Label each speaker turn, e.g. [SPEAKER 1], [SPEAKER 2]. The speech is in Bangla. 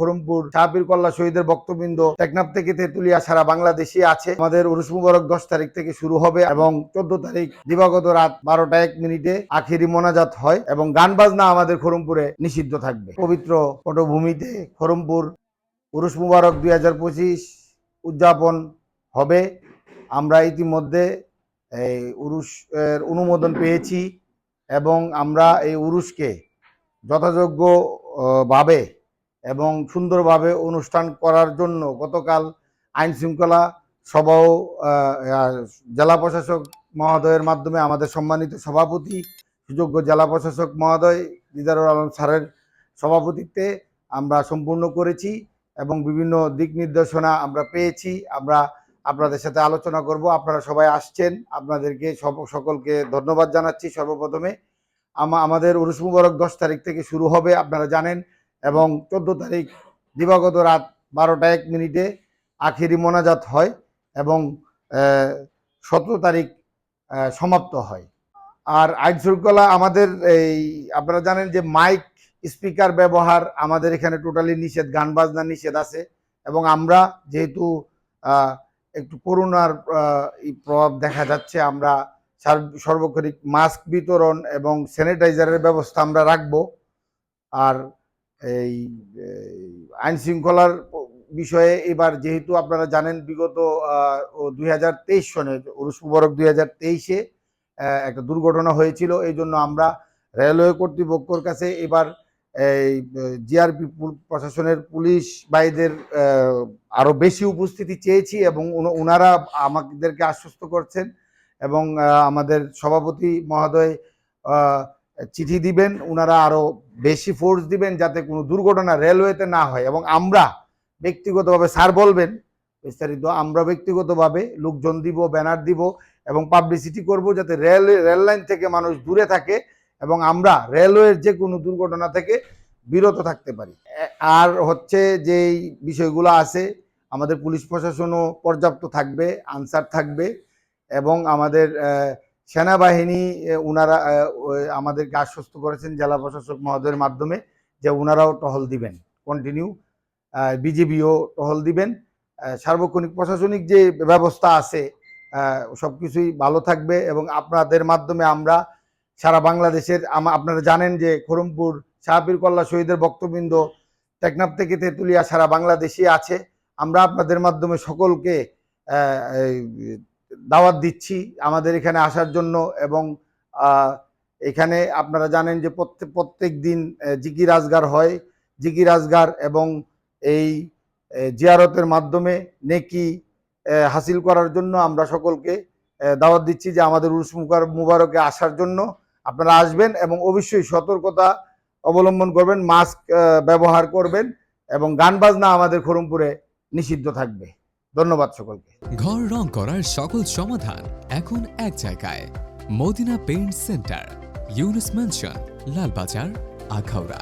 [SPEAKER 1] খরমপুর শাহপীর কল্লা শহীদের বক্তবৃন্দ টেকনাফ থেকে তেতুলিয়া সারা বাংলাদেশে আছে। আমাদের উরুস মুবারক দশ তারিখ থেকে শুরু হবে এবং চোদ্দ তারিখ দিবাগত রাত বারোটা এক মিনিটে আখিরি মোনাজাত হয় এবং গান বাজনা আমাদের খরমপুরে নিষিদ্ধ থাকবে। পবিত্র পটভূমিতে খরমপুর উরুস মুবারক দুই হাজার পঁচিশ উদযাপন হবে। আমরা ইতিমধ্যে এই উরুস এর অনুমোদন পেয়েছি এবং আমরা এই উরুসকে যথাযোগ্য আহ, ভাবে এবং সুন্দরভাবে অনুষ্ঠান করার জন্য গতকাল আইন শৃঙ্খলা সভাও জেলা প্রশাসক মহোদয়ের মাধ্যমে আমাদের সম্মানিত সভাপতি, সুযোগ্য জেলা প্রশাসক মহোদয় দিদারুল আলম স্যারের সভাপতিত্বে আমরা সম্পূর্ণ করেছি এবং বিভিন্ন দিক নির্দেশনা আমরা পেয়েছি। আমরা আপনাদের সাথে আলোচনা করব। আপনারা সবাই আসছেন। আপনাদেরকে সকলকে ধন্যবাদ জানাচ্ছি সর্বপ্রথমে। আমা- আমাদের উরুস মুবারক দশ তারিখ থেকে শুরু হবে। আপনারা জানেন এবং চোদ্দ তারিখ দিবাগত রাত বারোটা এক মিনিটে আখেরি মোনাজাত হয় এবং সতেরো তারিখ সমাপ্ত হয়। আর আইন শৃঙ্খলা আমাদের এই, আপনারা জানেন যে মাইক, স্পিকার ব্যবহার আমাদের এখানে টোটালি নিষেধ গান বাজনা নিষেধ আছে এবং আমরা যেহেতু একটু করোনার প্রভাব দেখা যাচ্ছে, আমরা সার- সর্বক্ষণিক মাস্ক বিতরণ এবং স্যানিটাইজারের ব্যবস্থা আমরা রাখব। আর এই আইন শৃঙ্খলার বিষয়ে এবার যেহেতু আপনারা জানেন বিগত দুই হাজার তেইশ সনে, উরুস মুবারক দুই হাজার তেইশে একটা দুর্ঘটনা হয়েছিল। এই জন্য আমরা রেলওয়ে কর্তৃপক্ষর কাছে এবার এই, জিআরপি প্রশাসনের পুলিশ ভাইদের আরও বেশি উপস্থিতি চেয়েছি এবং ওনারা আমাদেরকে আশ্বস্ত করছেন এবং আমাদের সভাপতি মহোদয় চিঠি দিবেন ওনারা আরও বেশি ফোর্স দিবেন যাতে কোনো দুর্ঘটনা রেলওয়েতে না হয়। এবং আমরা ব্যক্তিগতভাবে স্যার বলবেন, বিস্তারিত, আমরা ব্যক্তিগতভাবে লোকজন দিব ব্যানার দিব এবং পাবলিসিটি করব যাতে রেল রেল লাইন থেকে মানুষ দূরে থাকে এবং আমরা রেলওয়ের যে কোনো দুর্ঘটনা থেকে বিরত থাকতে পারি। আর হচ্ছে যেই বিষয়গুলো আছে, আমাদের পুলিশ প্রশাসনও পর্যাপ্ত থাকবে আনসার থাকবে এবং আমাদের সেনাবাহিনী আহ, আমাদেরকে আশ্বস্ত করেছেন জেলা প্রশাসক মহোদয়ের মাধ্যমে যে উনারাও টহল দিবেন কন্টিনিউ বিজিবিও টহল দিবেন। সার্বক্ষণিক প্রশাসনিক যে ব্যবস্থা আছে সব কিছুই ভালো থাকবে এবং আপনাদের মাধ্যমে আমরা সারা বাংলাদেশের আপনারা জানেন যে খরমপুর শাহপীর কল্লা শহীদের বক্তবৃন্দ টেকনাফ থেকে তেঁতুলিয়া সারা বাংলাদেশে আছে। আমরা আপনাদের মাধ্যমে সকলকে দাওয়াত দিচ্ছি আমাদের এখানে আসার জন্য এবং এখানে আপনারা জানেন যে প্রত্যেক প্রত্যেক দিন আহ, জিকির আজগার হয়। জিকির আজগার এবং এই জিয়ারতের মাধ্যমে নেকি হাসিল করার জন্য আমরা সকলকে দাওয়াত দিচ্ছি যে আমাদের উরুস মুবার- মুবারকে আসার জন্য আপনারা আসবেন এবং অবশ্যই সতর্কতা অবলম্বন করবেন মাস্ক ব্যবহার করবেন এবং গান বাজনা আমাদের খরমপুরে নিষিদ্ধ থাকবে। ধন্যবাদ সকলকে।
[SPEAKER 2] ঘর রং করার সকল সমাধান এখন এক জায়গায়। Madina paint centre, Yunus mansion Lalbazar, Akhaura.